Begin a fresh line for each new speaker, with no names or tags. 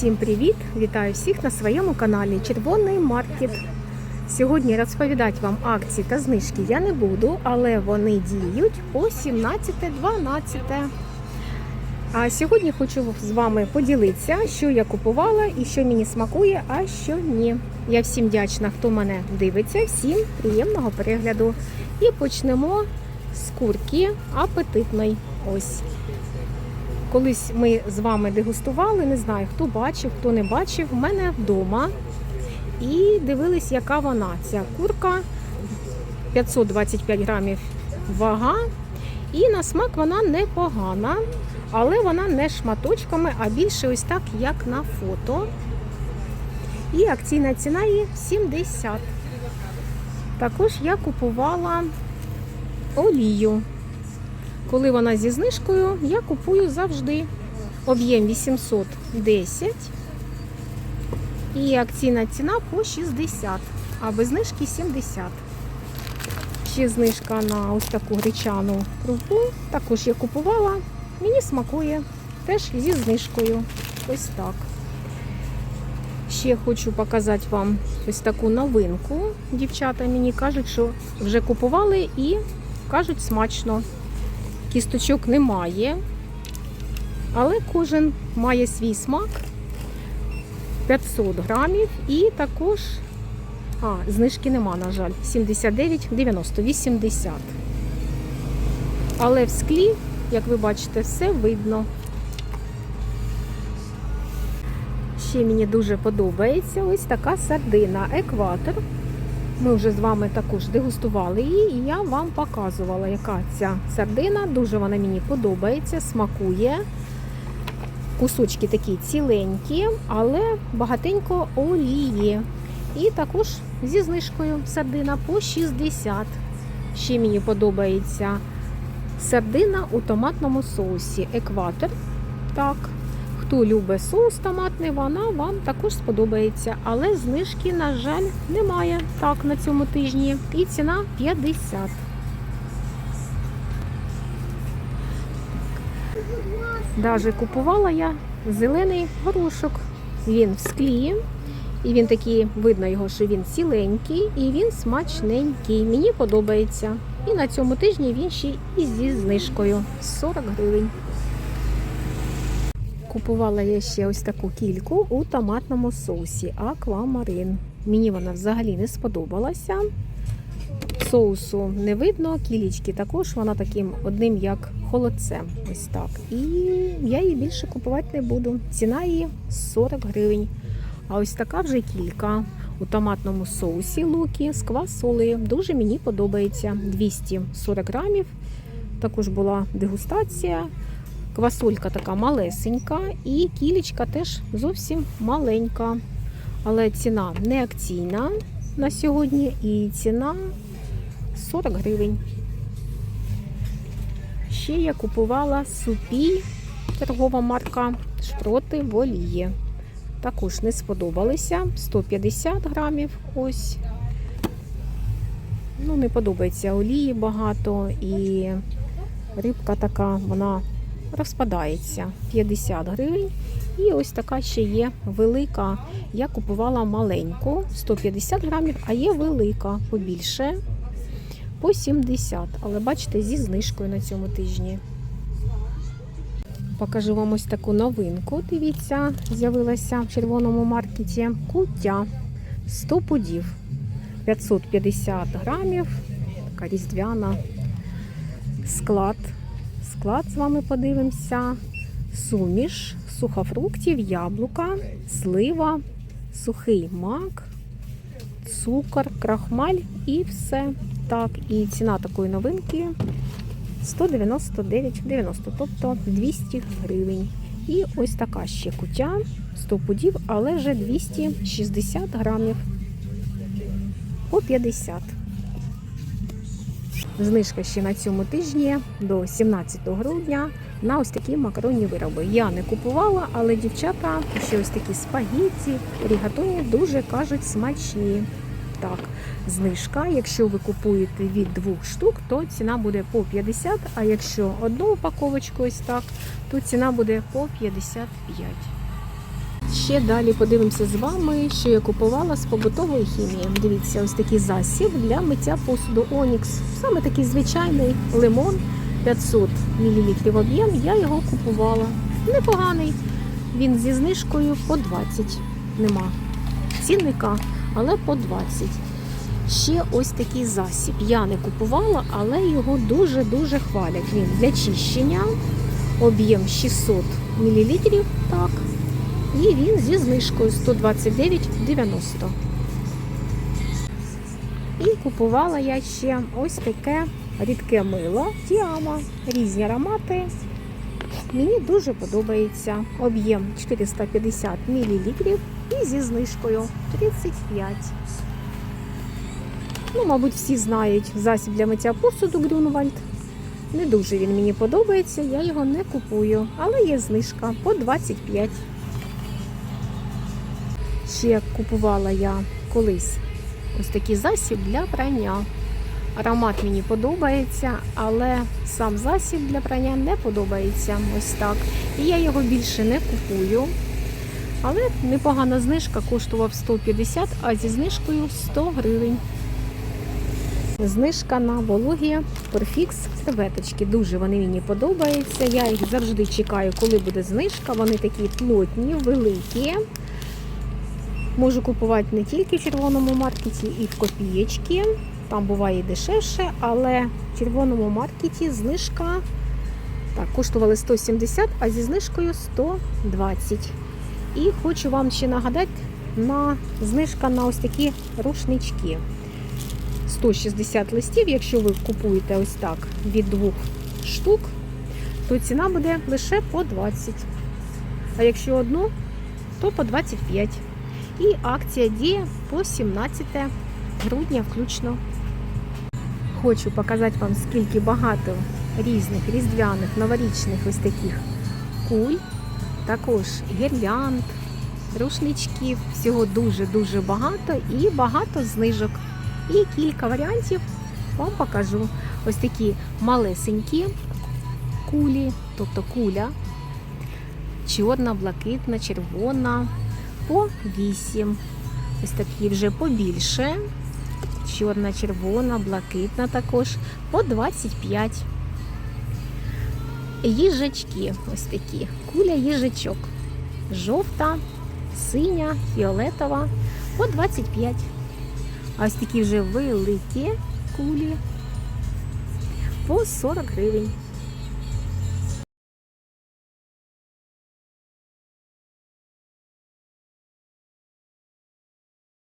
Всім привіт! Вітаю всіх на своєму каналі Червоний Маркет. Сьогодні розповідати вам акції та знижки я не буду, але вони діють по 17.12. А сьогодні хочу з вами поділитися, що я купувала і що мені смакує, а що ні. Я всім вдячна, хто мене дивиться. Всім приємного перегляду. І почнемо з курки апетитної. Ось. Колись ми з вами дегустували, не знаю, хто бачив, хто не бачив, в мене вдома. І дивились, яка вона. Ця курка 525 грамів вага. І на смак вона непогана, але вона не шматочками, а більше ось так, як на фото. І акційна ціна її 70. Також я купувала олію. Коли вона зі знижкою, я купую завжди об'єм 810 і акційна ціна по 60, а без знижки 70. Ще знижка на ось таку гречану крупу. Також я купувала. Мені смакує теж зі знижкою. Ось так. Ще хочу показати вам ось таку новинку. Дівчата мені кажуть, що вже купували і кажуть смачно. Кісточок немає, але кожен має свій смак 500 грамів і також, а, знижки нема, на жаль, 79,90, 80. Але в склі, як ви бачите, все видно. Ще мені дуже подобається ось така сардина екватор. Ми вже з вами також дегустували її, і я вам показувала, яка ця сардина. Дуже вона мені подобається, смакує. Кусочки такі ціленькі, але багатенько олії. І також зі знижкою сардина по 60. Ще мені подобається сардина у томатному соусі. Екватор. Так. Хто любить соус томатний, вона вам також сподобається. Але знижки, на жаль, немає так на цьому тижні. І ціна 50. Даже купувала я зелений горошок. Він в склі. І він такий, видно його, що він ціленький і він смачненький. Мені подобається. І на цьому тижні він ще і зі знижкою 40 гривень. Купувала я ще ось таку кільку у томатному соусі аквамарин. Мені вона взагалі не сподобалася. Соусу не видно, кілічки також, вона таким одним, як холодцем. Ось так. І я її більше купувати не буду. Ціна її 40 гривень. А ось така вже кілька у томатному соусі луки з квасолею. Дуже мені подобається. 240 грамів. Також була дегустація. Квасолька така малесенька і кілечка теж зовсім маленька. Але ціна не акційна на сьогодні і ціна 40 гривень. Ще я купувала супі, торгова марка шпроти в олії. Також не сподобалися 150 грамів. Ось. Ну, не подобається олії багато і рибка така, вона розпадається 50 гривень. І ось така ще є велика. Я купувала маленьку 150 грамів, а є велика побільше по 70. Але бачите, зі знижкою на цьому тижні. Покажу вам ось таку новинку. Дивіться, з'явилася в червоному маркеті куття 100 пудів 550 грамів. Така різдвяна склад склад з вами подивимося. Суміш, сухофруктів, яблука, слива, сухий мак, цукор, крахмаль і все. Так, і ціна такої новинки 199,90, тобто 200 гривень. І ось така ще кутя 100 пудів, але вже 260 грамів по 50. Знижка ще на цьому тижні до 17 грудня на ось такі макаронні вироби. Я не купувала, але дівчата ще ось такі спагетті, рігатоні дуже кажуть смачні. Так, знижка. Якщо ви купуєте від двох штук, то ціна буде по 50, а якщо одну упаковочку ось так, то ціна буде по 55. Ще далі подивимося з вами, що я купувала з побутової хімії. Дивіться, ось такий засіб для миття посуду Онікс. Саме такий звичайний лимон 500 мл об'єм. Я його купувала. Непоганий. Він зі знижкою по 20. Нема цінника, але по 20. Ще ось такий засіб. Я не купувала, але його дуже-дуже хвалять. Він для чищення, об'єм 600 мл. Так. І він зі знижкою 129,90. І купувала я ще ось таке рідке мило Тіама. Різні аромати. Мені дуже подобається. Об'єм 450 мл і зі знижкою 35. Ну, мабуть, всі знають засіб для миття посуду Грюнвальд. Не дуже він мені подобається, я його не купую, але є знижка по 25. Ще купувала я колись ось такий засіб для прання. Аромат мені подобається, але сам засіб для прання не подобається ось так. І я його більше не купую. Але непогана знижка коштував 150, а зі знижкою 100 гривень. Знижка на вологі Perfix серветочки. Дуже вони мені подобаються. Я їх завжди чекаю, коли буде знижка. Вони такі плотні, великі. Можу купувати не тільки в червоному маркеті, і в копієчки. Там буває дешевше, але в червоному маркеті знижка так, коштували 170, а зі знижкою 120. І хочу вам ще нагадати на знижка на ось такі рушнички. 160 листів, якщо ви купуєте ось так від двох штук, то ціна буде лише по 20. А якщо одну, то по 25. І акція діє по 17 грудня включно. Хочу показати вам, скільки багато різних різдвяних, новорічних ось таких куль, також гірлянд, рушничків. Всього дуже-дуже багато і багато знижок. І кілька варіантів вам покажу. Ось такі малесенькі кулі, тобто куля, чорна, блакитна, червона, по 8. Ось такі вже побільше. Чорна, червона, блакитна також по 25. Їжачки ось такі. Куля їжачок. Жовта, синя, фіолетова по 25. А ось такі вже великі кулі по 40 гривень.